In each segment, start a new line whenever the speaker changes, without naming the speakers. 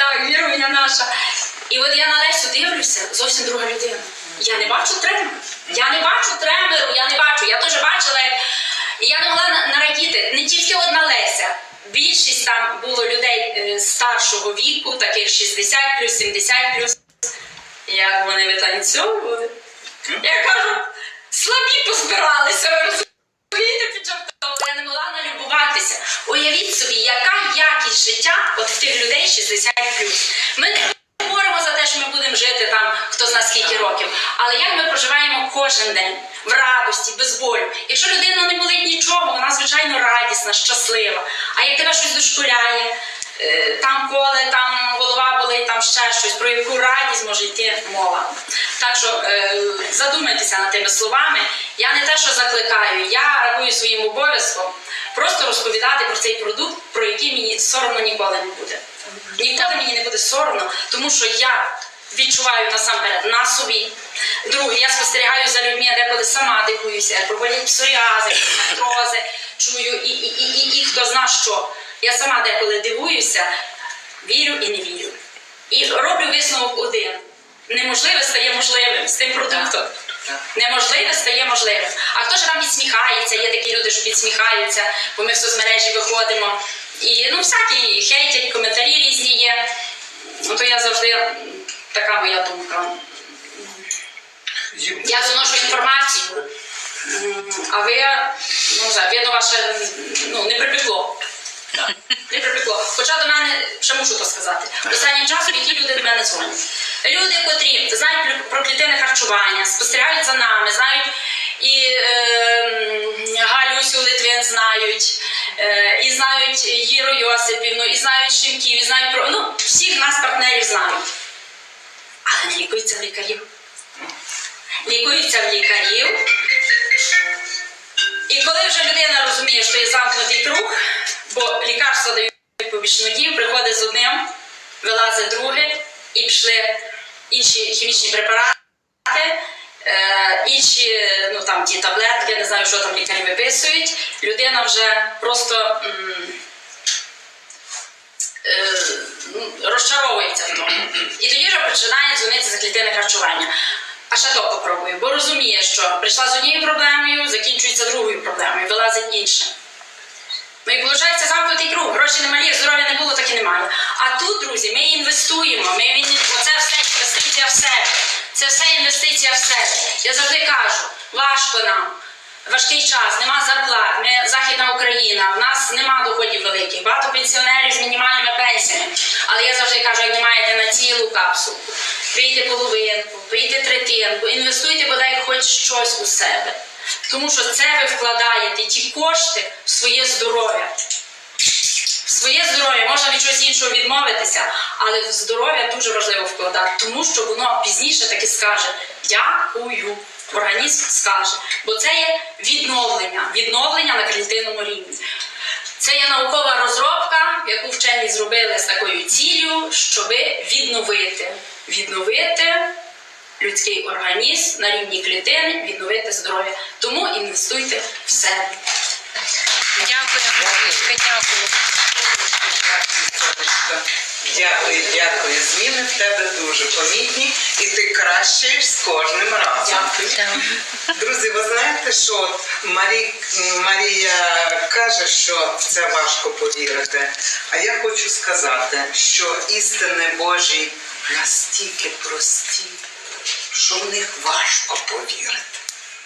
Так, віруня наша. І от я на Лесю дивлюся, зовсім друга людина. Я не бачу тремору. Я не бачу тремору, я не бачу. Я теж бачила, як я не могла нарадіти. Не тільки одна Леся. Більшість там було людей е, старшого віку, таких 60 плюс, 70 плюс. Як вони витанцьовували. Я кажу, слабі позбиралися, ви розумієте, налюбуватися. Уявіть собі, яка якість життя от в тих людей 60 плюс. Ми не говоримо за те, що ми будемо жити там хто зна скільки років, але як ми проживаємо кожен день в радості, без болю. Якщо людина не болить нічого, вона звичайно радісна, щаслива. А як тебе щось дошкуляє, там коле, там голова болить, там ще щось, про яку радість може йти мова. Так що е, задумайтеся над тими словами. Я не те, що закликаю, я рахую своїм обов'язком просто розповідати про цей продукт, про який мені соромно ніколи не буде. Ніколи мені не буде соромно, тому що я відчуваю насамперед на собі. Друге, я спостерігаю за людьми, я деколи сама дивуюся, проводять псоріази, артрози, чую і, і, і, і, і хто зна що. Я сама деколи дивуюся, вірю і не вірю. І роблю висновок один. Неможливе стає можливим з тим продуктом. Неможливе стає можливим. А хто ж там підсміхається? Є такі люди, що підсміхаються, бо ми в соцмережі виходимо. І ну, всякі хейтять, коментарі різні є. Ну, то я завжди така моя думка. Я доношу інформацію, а ви, ну, знаю, видно, ваше ну, не припекло. Не припекло. Хоча до мене ще мушу то сказати. Останнім часом які люди до мене дзвонять. Люди, котрі знають про- клітинне харчування, спостерігають за нами, знають і е, Галюсю Литвин знають, е, і знають Гіру Йосипівну, і знають Шимків, і знають про ну, всіх нас партнерів знають. Але не лікуються в лікарів. Лікуються в лікарів. І коли вже людина розуміє, що є замкнутий круг, бо лікарства дають побічну приходить з одним, вилазить друге, і пішли інші хімічні препарати, е, інші ну, там, ті таблетки, не знаю, що там лікарі виписують. Людина вже просто е, ну, розчаровується в тому. І тоді вже починає дзвонити за клітинне харчування. А ще то попробую, бо розуміє, що прийшла з однією проблемою, закінчується другою проблемою, вилазить інше. І виходить замкнутий круг. Гроші немалі, здоров'я не було, так і немає. А тут, друзі, ми інвестуємо. Ми. Оце все інвестиція в себе. Це все інвестиція в себе. Я завжди кажу, важко нам. Важкий час, нема зарплат, ми Західна Україна, в нас нема доходів великих, багато пенсіонерів з мінімальними пенсіями. Але я завжди кажу, як не маєте на цілу капсулу, пийте половинку, пийте третинку, інвестуйте бодай хоч щось у себе. Тому що це ви вкладаєте ті кошти в своє здоров'я. В своє здоров'я можна від чогось іншого відмовитися, але в здоров'я дуже важливо вкладати, тому що воно пізніше таки скаже дякую. Організм скаже, бо це є відновлення, відновлення на клітинному рівні. Це є наукова розробка, яку вчені зробили з такою ціллю, щоб відновити, відновити людський організм на рівні клітини, відновити здоров'я. Тому інвестуйте в себе.
Дякую, дякую.
Дякую, дякую. Зміни в тебе дуже помітні, і ти кращаєш з кожним разом.
Дякую.
Друзі, ви знаєте, що Марі... Марія каже, що в це важко повірити. А я хочу сказати, що істини Божі настільки прості, що в них важко повірити.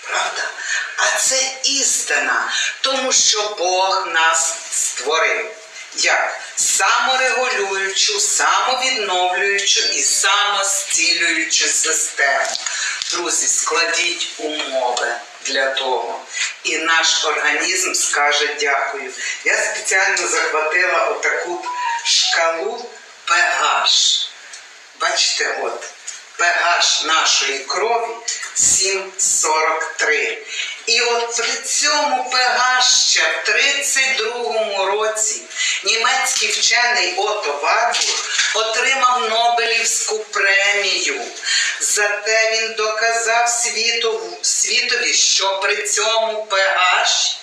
Правда? А це істина, тому що Бог нас створив. Як саморегулюючу, самовідновлюючу і самостілюючу систему. Друзі, складіть умови для того. І наш організм скаже дякую. Я спеціально захватила отаку шкалу pH. Бачите, от pH нашої крові 7,43. І от при цьому pH ще в 32-му році німецький вчений Ото Варбург отримав Нобелівську премію. Зате він доказав світу, світові, що при цьому pH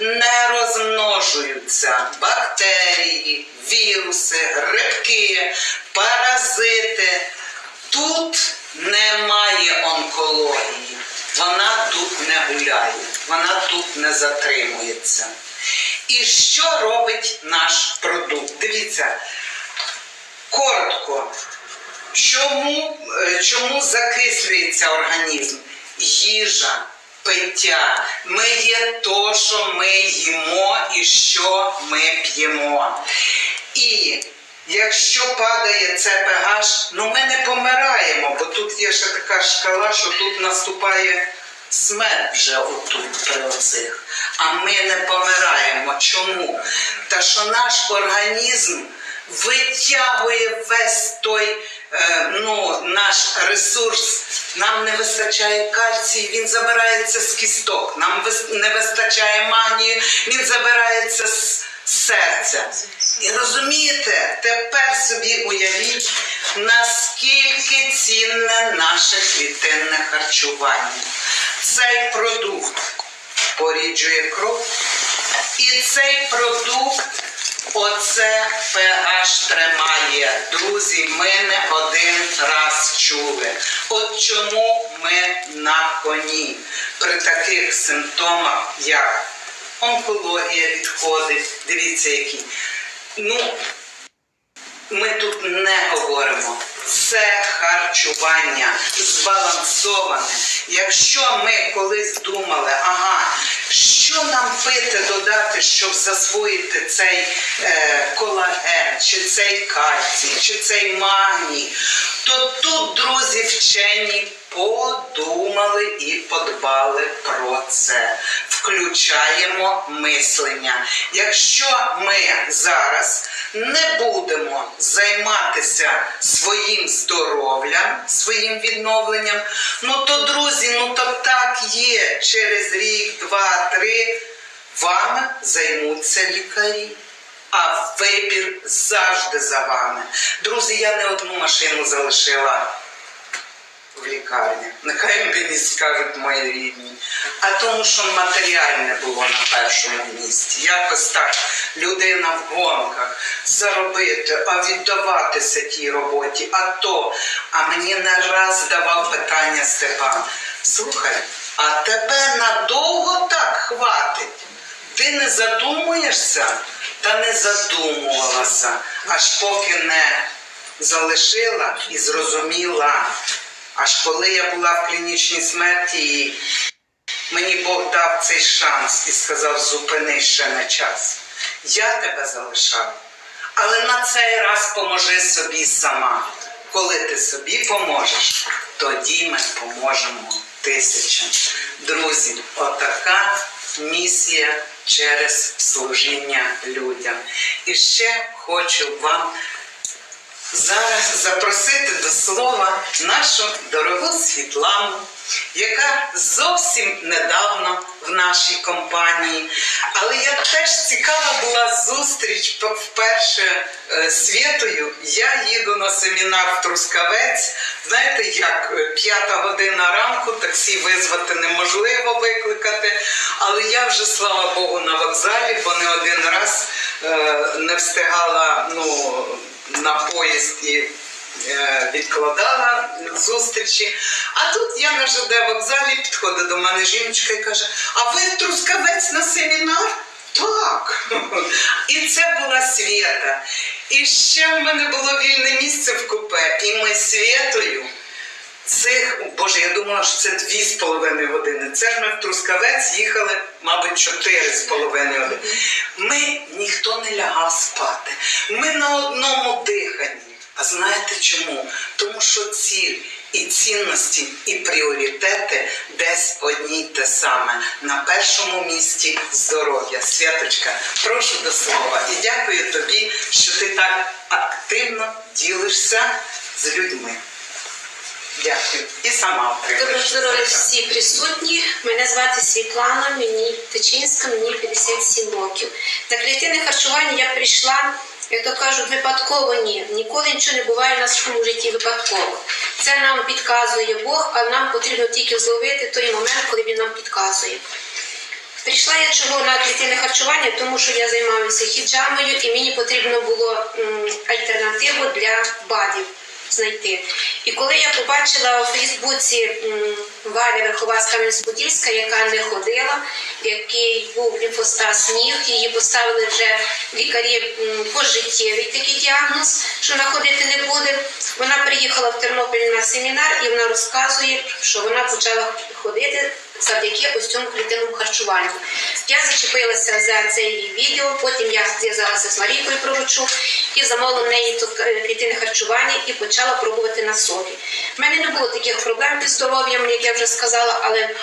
не розмножуються бактерії, віруси, грибки, паразити. Тут немає онкології. Вона тут не гуляє, вона тут не затримується. І що робить наш продукт? Дивіться, коротко, чому, е, чому закислюється організм? Їжа, пиття. Ми є то, що ми їмо і що ми п'ємо. І якщо падає це pH, ну ми не помираємо, бо тут є ще така шкала, що тут наступає смерть вже отут при оцих. А ми не помираємо. Чому? Та що наш організм витягує весь той е, ну, наш ресурс. Нам не вистачає кальцію, він забирається з кісток. Нам не вистачає магнію, він забирається з серця. І розумієте, тепер собі уявіть, наскільки цінне наше клітинне харчування. Цей продукт поріджує кров, і цей продукт оце pH тримає. Друзі, ми не один раз чули. От чому ми на коні при таких симптомах, як онкологія відходить, дивіться які. Ну, ми тут не говоримо. Це харчування збалансоване. Якщо ми колись думали, ага, що нам пити додати, щоб засвоїти цей е, колаген, чи цей кальцій, чи цей магній, то тут, друзі, вчені подумали і подбали про це. Включаємо мислення. Якщо ми зараз не будемо займатися своїм здоров'ям, своїм відновленням, ну то, друзі, ну то так є. Через рік, два, три вами займуться лікарі. А вибір завжди за вами. Друзі, я не одну машину залишила в лікарні. Нехай мені скажуть мої рідні. А тому, що матеріальне було на першому місці. Якось так людина в гонках заробити, а віддаватися тій роботі. А то, а мені не раз давав питання Степан. Слухай, а тебе надовго так хватить? Ти не задумуєшся та не задумувалася, аж поки не залишила і зрозуміла. Аж коли я була в клінічній смерті, мені Бог дав цей шанс і сказав, зупини ще не час. Я тебе залишав. Але на цей раз поможи собі сама. Коли ти собі поможеш, тоді ми поможемо тисячам. Друзі, отака місія через служіння людям. І ще хочу вам зараз запросити до слова нашу дорогу Світлану, яка зовсім недавно в нашій компанії. Але я теж цікава була зустріч вперше е, Світою. Я їду на семінар в Трускавець. Знаєте, як е, п'ята година ранку таксі визвати неможливо викликати. Але я вже, слава Богу, на вокзалі, бо не один раз е, не встигала ну, на поїзд і е, відкладала зустрічі. А тут я на ЖД вокзалі підходить до мене жіночка і каже: А ви трускавець на семінар? Так. І це була Свята. І ще в мене було вільне місце в купе. І ми Святою цих, боже, я думала, що це дві з половиною години. Це ж ми в Трускавець їхали, мабуть, чотири з половиною години. Ми ніхто не лягав спати. Ми на одному диханні. А знаєте чому? Тому що ціль і цінності, і пріоритети десь одні й те саме. На першому місці здоров'я. Святочка, прошу до слова і дякую тобі, що ти так активно ділишся з людьми. Дякую. І сама
Доброго здоров'я всі присутні. Мене звати Світлана, мені Тичинська, мені 57 років. На клітинне харчування я прийшла, як то кажуть, випадково ні. Ніколи нічого не буває в нашому житті випадково. Це нам підказує Бог, а нам потрібно тільки зловити той момент, коли він нам підказує. Прийшла я чого на клітинне харчування, тому що я займаюся хіджамою і мені потрібно було альтернативу для БАДів знайти. І коли я побачила у Фейсбуці Валя Верхова з Кам'янець-Подільська, яка не ходила, який був лімфостаз ніг, її поставили вже лікарі пожиттєвий такий діагноз, що вона ходити не буде. Вона приїхала в Тернопіль на семінар і вона розказує, що вона почала ходити завдяки ось цьому клітинному харчуванню. Я зачепилася за це її відео, потім я зв'язалася з Марійкою Пророчук і замовила в неї е, клітинне харчування і почала пробувати на собі. У мене не було таких проблем зі здоров'ям, як я вже сказала, але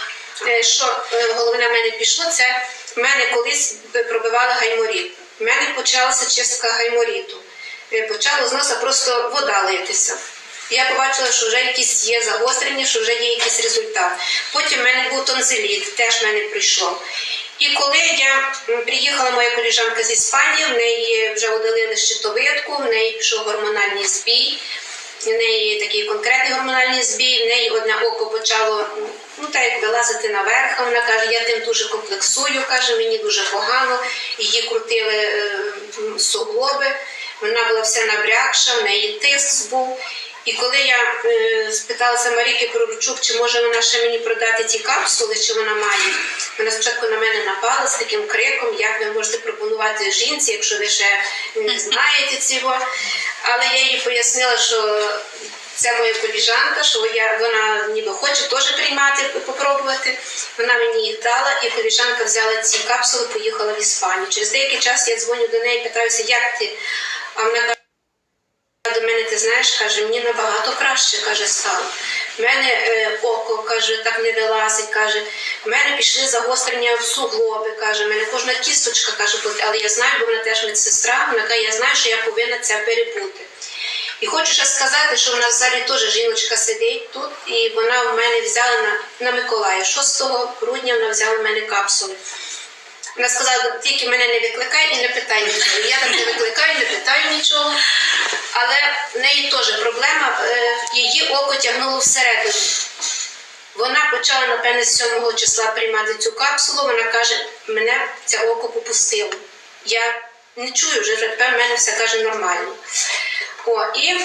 е, що е, головне в мене пішло, це в мене колись пробивали гайморіт. В мене почалася чистка гайморіту. Почала з носа просто вода литися. Я побачила, що вже якісь є загострення, що вже є якийсь результат. Потім в мене був тонзиліт, теж в мене прийшло. І коли я приїхала, моя коліжанка з Іспанії, в неї вже удалили щитовидку, в неї пішов гормональний збій, в неї такий конкретний гормональний збій, в неї одне око почало ну, так як вилазити наверх. Вона каже, я тим дуже комплексую, каже, мені дуже погано. Її крутили е, суглоби, вона була вся набрякша, в неї тиск був. І коли я е, спиталася Маріки Пророчук, чи може вона ще мені продати ті капсули, чи вона має, вона спочатку на мене напала з таким криком, як ви можете пропонувати жінці, якщо ви ще не знаєте цього. Але я їй пояснила, що це моя коліжанка, що я, вона ніби хоче теж приймати, попробувати. Вона мені їх дала, і коліжанка взяла ці капсули, поїхала в Іспанію. Через деякий час я дзвоню до неї, питаюся, як ти? А вона каже, до мене, ти знаєш, каже, мені набагато краще каже, стало. В мене е, око каже, так не вилазить, каже, в мене пішли загострення в суглоби, каже, в мене кожна кісточка каже, але я знаю, бо вона теж медсестра, вона каже, я знаю, що я повинна це перебути. І хочу ще сказати, що в нас в залі теж жіночка сидить тут, і вона в мене взяла на, на Миколая. 6 грудня вона взяла в мене капсули. Вона сказала, тільки мене не викликай і не питай нічого. Я так не викликаю, не питаю нічого. Але в неї теж проблема, е, її око тягнуло всередину. Вона почала, напевне, з 7 числа приймати цю капсулу. Вона каже, мене це око попустило. Я не чую вже, тепер в мене все каже нормально. О, і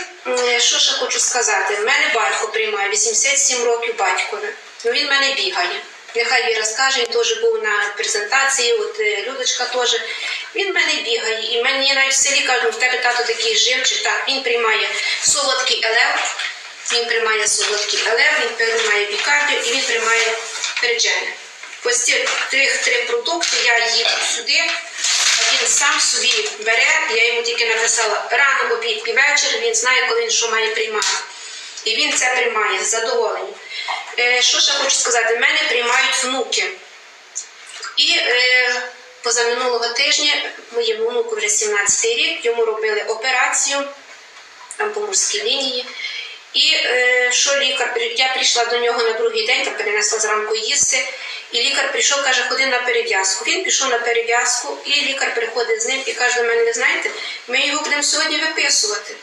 що ще хочу сказати? В мене батько приймає 87 років батькові. Ну він в мене бігає. Нехай він розкаже, він теж був на презентації, от е, Людочка теж. Він в мене бігає. І мені навіть в селі кажуть, «Ну, в тебе тато такий живчик. Так, він приймає солодкий елев, він приймає солодкий елев, він приймає бікардіо і він приймає переджене. Ось ці три продукти я їду сюди, він сам собі бере, я йому тільки написала рано, обід і вечір, він знає, коли він що має приймати. І він це приймає з задоволенням. Е, що ще хочу сказати? Мене приймають внуки. І е, позаминулого тижня моєму внуку вже 17 рік, йому робили операцію там по морській лінії. І е, що лікар, я прийшла до нього на другий день, там перенесла зранку їсти, і лікар прийшов, каже, ходи на перев'язку. Він пішов на перев'язку, і лікар приходить з ним і каже до мене, ви знаєте, ми його будемо сьогодні виписувати.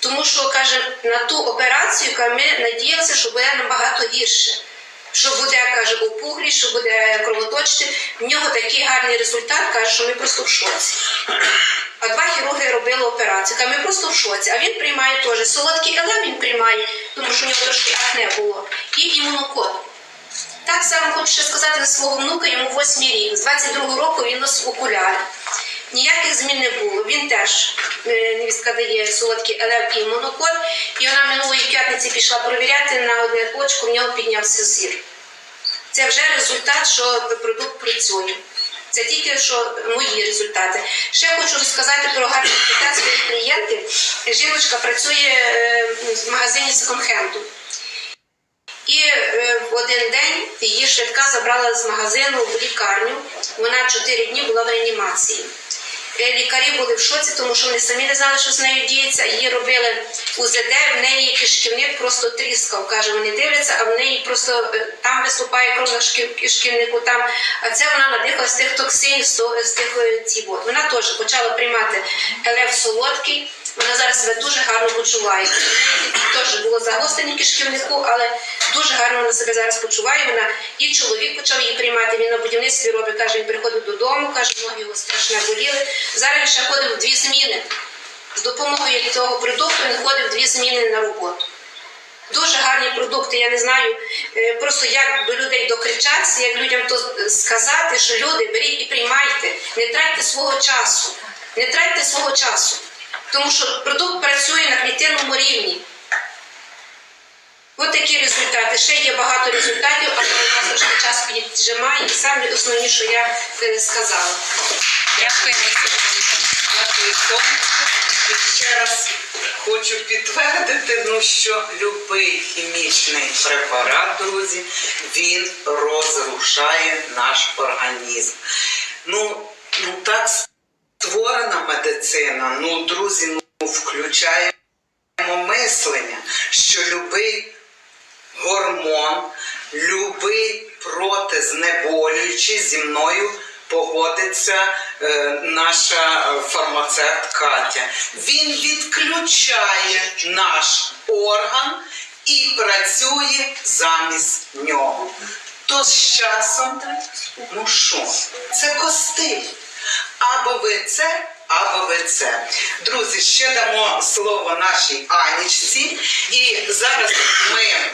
Тому що каже, на ту операцію каже, ми надіялися, що буде набагато гірше. Що буде, каже, опуглі, що буде кровоточити. В нього такий гарний результат, каже, що ми просто в шоці. А два хірурги робили операцію. Каже, ми просто в шоці. А він приймає теж солодкий елем він приймає, тому що в нього трошки акне було. І імунокод. Так само хочу ще сказати за свого внука, йому 8 рік. З 22 року він носив окуляри. Ніяких змін не було. Він теж е, невістка дає солодкий елев і монокод. І вона минулої п'ятниці пішла перевіряти на одне очко, в нього піднявся зір. Це вже результат, що продукт працює. Це тільки що мої результати. Ще хочу розказати про гарний результат своїх клієнтів. Жіночка працює е, в магазині секонд-хенду. І е, в один день її швидка забрала з магазину в лікарню. Вона 4 дні була в реанімації. Е, Лікарі були в шоці, тому що вони самі не знали, що з нею діється. Її робили УЗД, в неї кишківник просто тріскав. Каже, вони дивляться, а в неї просто е, там виступає кров на шків- кишківнику, там. А це вона надихала з тих токсинів, з тих ці вод. Вона теж почала приймати елев солодкий, Вона зараз себе дуже гарно почуває. Теж було загострення кишківнику, але дуже гарно вона себе зараз почуває. Вона і чоловік почав її приймати. Він на будівництві робить, каже, він приходив додому, каже, ноги його страшно боліли. Зараз він ще ходив дві зміни. З допомогою цього продукту він ходив дві зміни на роботу. Дуже гарні продукти. Я не знаю е, просто як до людей докричатися, як людям то сказати, що люди беріть і приймайте, не тратьте свого часу, не тратьте свого часу, тому що продукт працює на клітинному рівні. Ось такі результати. Ще є багато результатів, але у нас трошки час піджимає. І саме основні, що я е, сказала.
Дякуємо.
Дякую. І ще раз хочу підтвердити, ну, що будь-який хімічний препарат, друзі, він розрушає наш організм. Ну, ну так створена медицина. Ну, друзі, ну включаємо мислення, що любий гормон, любий протизнеболюючий зі мною погодиться е, наша фармацевт Катя. Він відключає наш орган і працює замість нього. То з часом, ну що, це костиль. Або ви це, або ви це. Друзі, ще дамо слово нашій Анічці. І зараз ми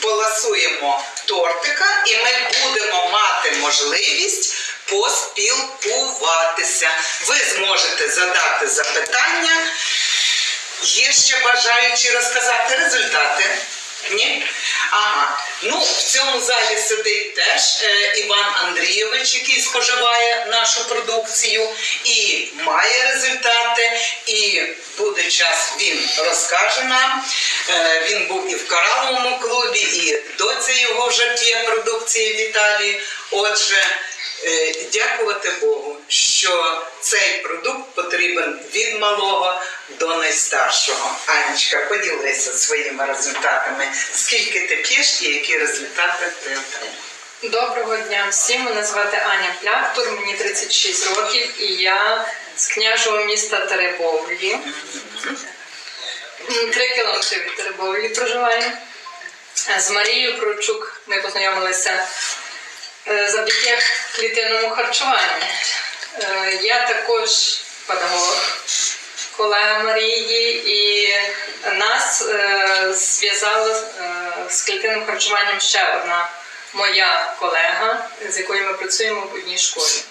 поласуємо тортика, і ми будемо мати можливість поспілкуватися. Ви зможете задати запитання. Є ще бажаючі розказати результати? Ні? Ага. Ну, в цьому залі сидить теж е, Іван Андрійович, який споживає нашу продукцію і має результати. І буде час, він розкаже нам. Е, він був і в кораловому клубі, і доця його вже п'є продукції в Італії. Отже, дякувати Богу, що цей продукт потрібен від малого до найстаршого. Анечка, поділися своїми результатами. Скільки ти п'єш і які результати ти отримав?
Доброго дня всім. Мене звати Аня Пляхтур, мені 36 років і я з княжого міста Теребовлі. Три кілометри від Теребовлі проживаю. Е, З Марією Прочук ми познайомилися е, завдяки клітинному харчуванню. Е, Я також педагог, колега Марії, і нас е, зв'язала е, з клітинним харчуванням ще одна моя колега, з якою ми працюємо в одній школі.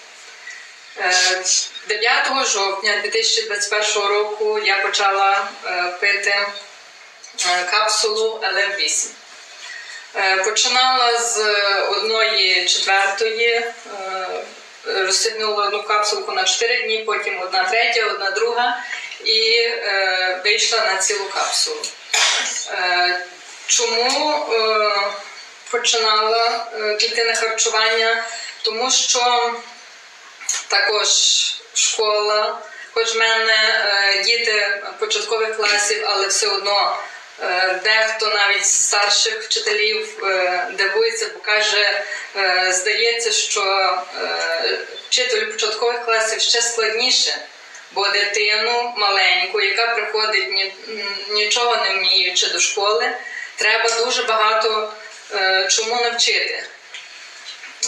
Е, 9 жовтня 2021 року я почала е, пити е, капсулу ЛМ8. Е, Починала з одної четвертої, е, розсигнула одну капсулку на 4 дні, потім одна третя, одна друга і е, вийшла на цілу капсулу. Е, Чому е, починала е, клітинне харчування? Тому що також школа, хоч в мене е, діти початкових класів, але все одно е, дехто навіть з старших вчителів е, дивується, бо каже, е, здається, що е, вчителю початкових класів ще складніше. Бо дитину маленьку, яка приходить нічого не вміючи до школи, треба дуже багато е, чому навчити.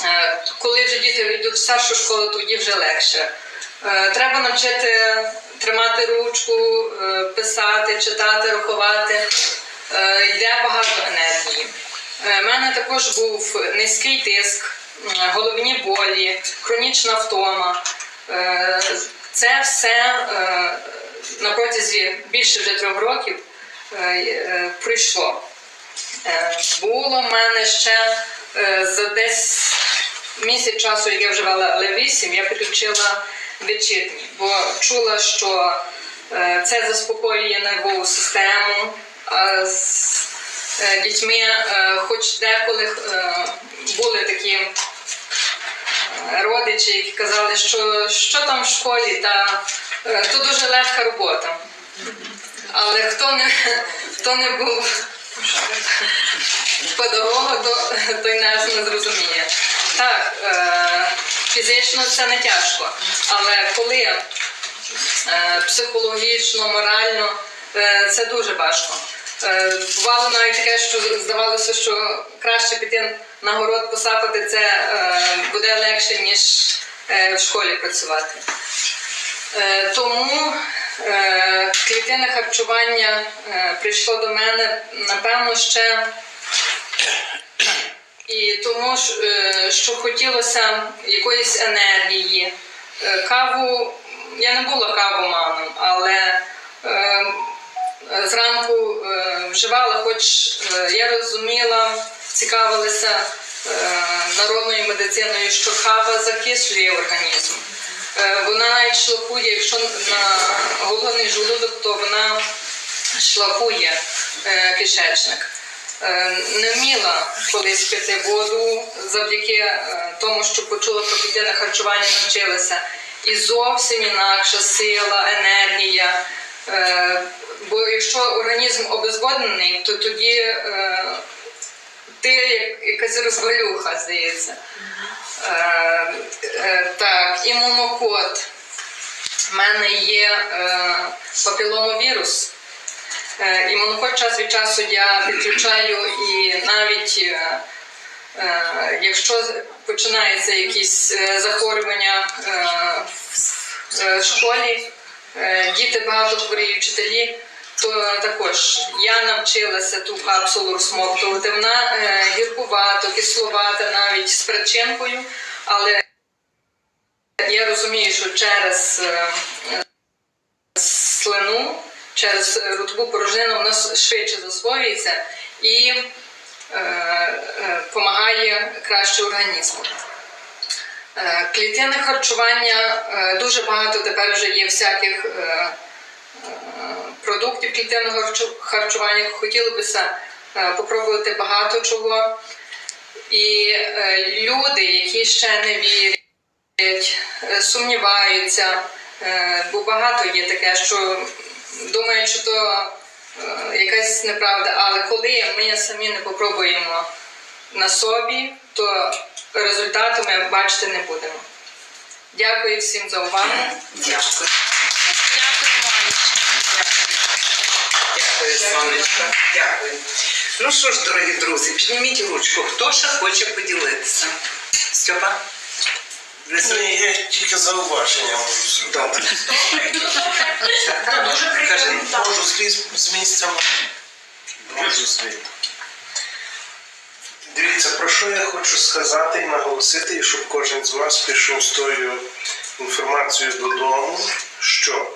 Е, Коли вже діти йдуть в старшу школу, тоді вже легше. Е, Треба навчити тримати ручку, е, писати, читати, рахувати. Е, Йде багато енергії. У мене також був низький тиск, головні болі, хронічна втома. Це все на протязі більше вже трьох років пройшло. Було в мене ще за десь місяць часу, як я вживала L8, я підключила вечірні, бо чула, що е, це заспокоює нервову систему. А з е, дітьми, е, хоч деколи е, були такі е, родичі, які казали, що що там в школі, та е, то дуже легка робота. Але хто не, хто не був педагога, то той не зрозуміє. Так, е, фізично це не тяжко, але коли е, психологічно, морально. Е, Це дуже важко. Е, Бувало навіть таке, що здавалося, що краще піти на город посапати, це е, буде легше, ніж е, в школі працювати. Е, Тому е, клітинне харчування е, прийшло до мене, напевно, ще і тому, е, що хотілося якоїсь енергії. Е, Каву, я не була кавоманом, але е, зранку вживала, хоч я розуміла, цікавилася народною медициною, що кава закислює організм. Вона навіть шлакує, якщо на голодний желудок, то вона шлакує кишечник. Е, Не вміла колись пити воду завдяки е, тому, що почула про клітинне харчування, навчилася. І зовсім інакша сила, енергія. Е, Бо якщо організм обезводнений, то тоді ти як якась розвалюха, здається. Так, імунокод. У мене є папіломовірус. Е, Імунокод час від часу я підключаю і навіть е, е, якщо починається якісь захворювання в школі, діти багато хворіють, вчителі, то також я навчилася ту капсулу розсмоктувати. Вона гіркувата, кисловата, навіть з причинкою, але я розумію, що через слину через ротову порожнину воно швидше засвоюється і допомагає краще організму. Е, Клітинне харчування е, дуже багато тепер вже є всяких е, е, продуктів клітинного харчування. Хотілося б попробувати багато чого. І е, люди, які ще не вірять, е, сумніваються, е, бо багато є таке, що думають, що то е, якась неправда, але коли ми самі не попробуємо на собі, то результату ми бачити не будемо. Дякую всім за увагу.
Дякую. Дякую, сонечко. Дякую. Ну що ж, дорогі друзі, підніміть ручку. Хто ще хоче поділитися? Степа? Не
Ні, є тільки зауваження можу зробити.
Дуже прикольно.
можу скрізь з місця. Можу звідти. Дивіться, про що я хочу сказати і наголосити, і щоб кожен з вас пішов з тою інформацією додому, що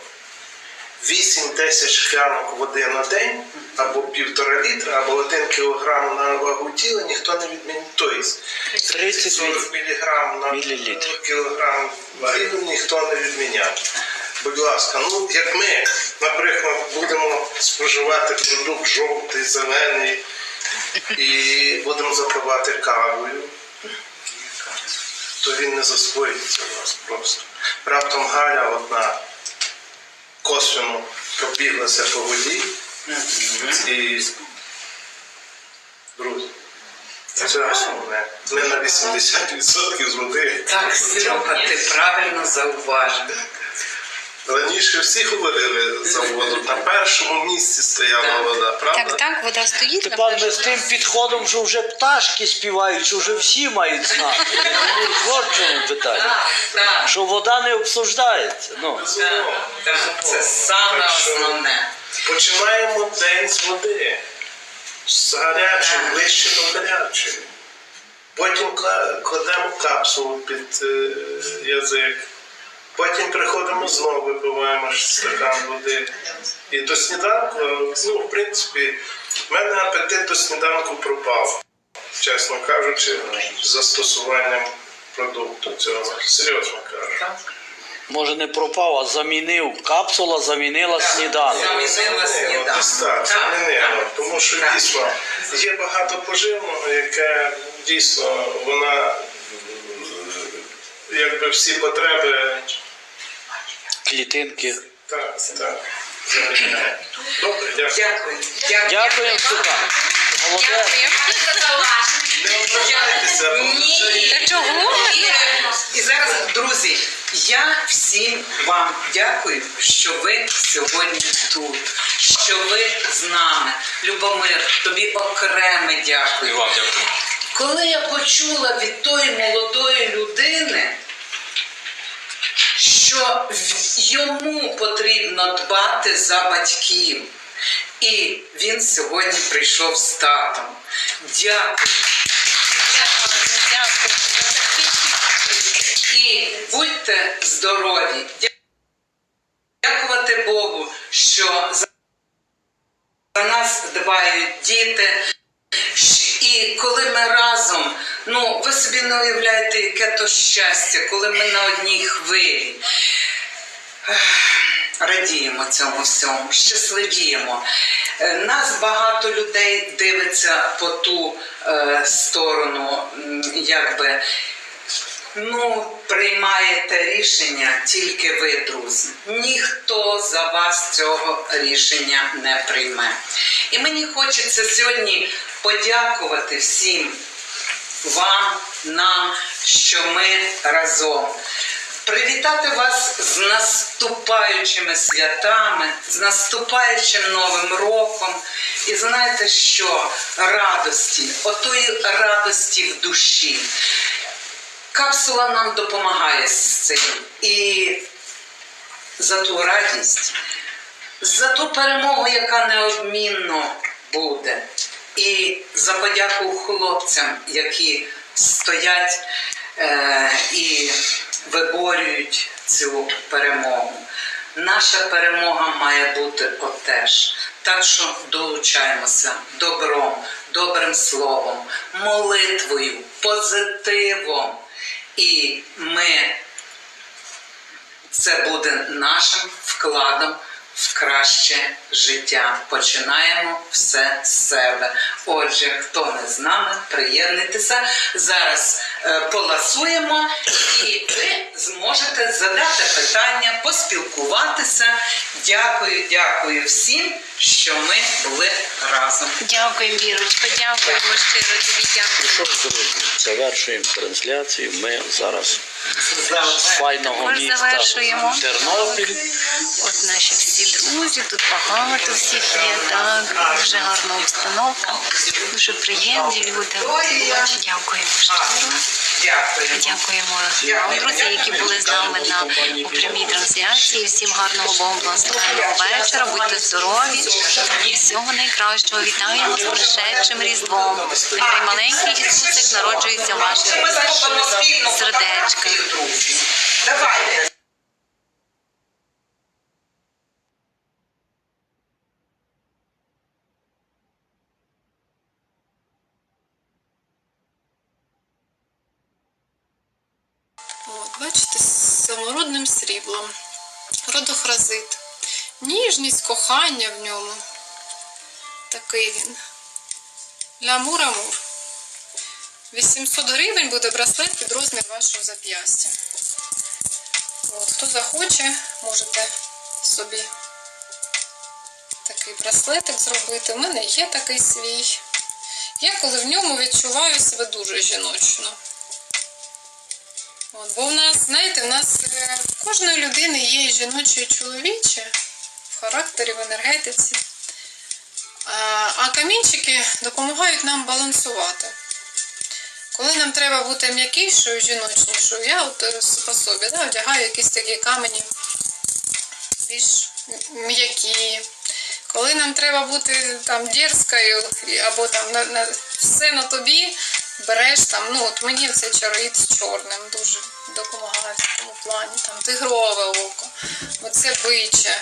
8-10 шклянок води на день, або півтора літра, або 1 кілограм на вагу тіла ніхто не відмінить. Тобто 30-40 міліграм на
Мілілітр.
кілограм ваги ніхто не відміняв. Будь ласка, ну як ми, наприклад, будемо споживати продукт жовтий, зелений і будемо запивати кавою, то він не засвоїться у нас просто. Раптом Галя одна косвенно пробіглася по воді і друзі. Це основне. Ми на 80% з води.
Так, Серега, ти правильно зауважив.
Раніше всі говорили за воду. На першому місці стояла вода, правда?
Так, так, вода стоїть на
Тепер ми з
першому
тим
місці.
підходом, що вже пташки співають, що вже всі мають знати. Ну, творчому питанні.
Так,
Що вода не обсуждається. Ну.
Безумовно.
так, це саме основне.
Починаємо день з води. З гарячої,
Так.
ближче до гарячої. Потім кла- кладемо капсулу під е, язик. Потім приходимо знову, випиваємо стакан води. І до сніданку, ну, в принципі, в мене апетит до сніданку пропав, чесно кажучи, з застосуванням продукту цього. Серйозно кажу.
Може не пропав, а замінив. Капсула замінила сніданок.
Замінила сніданок.
Ось так,
Так,
замінила. Тому що
Так.
дійсно є багато поживного, яке дійсно вона якби всі потреби
Клітинки.
так, так. Добре, дякую.
Дякую. Дякую.
Дякуємо, Молодець.
Та чого?
І зараз, друзі, Я всім вам дякую, що ви сьогодні тут, що ви з нами. Любомир, тобі окреме дякую.
вам дякую.
Коли я почула від тої молодої людини, що йому потрібно дбати за батьків, і він сьогодні прийшов з татом. Дякую. І будьте здорові. Дякувати Богу, що за нас дбають діти. І коли ми разом, ну ви собі не уявляєте, яке то щастя, коли ми на одній хвилі. Радіємо цьому всьому, щасливіємо. Е, Нас багато людей дивиться по ту е, сторону, якби. Ну, приймаєте рішення тільки ви, друзі. Ніхто за вас цього рішення не прийме. І мені хочеться сьогодні подякувати всім вам, нам, що ми разом. Привітати вас з наступаючими святами, з наступаючим Новим роком. І знаєте що? Радості, отої радості в душі. Капсула нам допомагає з цим. І за ту радість, за ту перемогу, яка неодмінно буде. І за подяку хлопцям, які стоять е, і виборюють цю перемогу. Наша перемога має бути отеж. Так що долучаємося добром, добрим словом, молитвою, позитивом. І ми це буде нашим вкладом в краще життя. Починаємо все з себе. Отже, хто не з нами, приєднуйтеся. Зараз е, поласуємо, і ви зможете задати питання, поспілкуватися. Дякую, дякую всім, що ми були разом.
Дякую, Вірочка, дякуємо щиро тобі дякую.
Що ж, друзі, завершуємо трансляцію. Ми зараз файного міста
завершуємо.
Тернопіль.
От наші всі друзі, тут багато всіх є, так, дуже гарна обстановка, дуже приємні люди. Дякуємо щиро. Дякуємо друзі, які були з нами на у прямій трансляції. Всім гарного благословенного вечора. Будьте здорові і всього найкращого. Вітаємо з пришедшим Різдвом. Нехай маленький Ісусик народжується в ваших сердечках.
Давайте.
От, бачите, з самородним. Родохразит. Ніжність, кохання в ньому. Такий він. Лямур-амур. 800 гривень буде браслет під розмір вашого зап'ястя. Хто захоче, можете собі такий браслетик зробити. У мене є такий свій. Я коли в ньому відчуваю себе дуже жіночно. От, бо в нас, знаєте, в нас е, в кожної людини є жіноче і чоловіче в характері, в енергетиці. А, а камінчики допомагають нам балансувати. Коли нам треба бути м'якішою, жіночнішою, я от е, по собі да, одягаю якісь такі камені більш м'які. Коли нам треба бути там дерзкою або там на, на, все на тобі, береш там, ну от мені цей чароїд з чорним дуже допомагає в цьому плані. Там тигрове око, оце биче.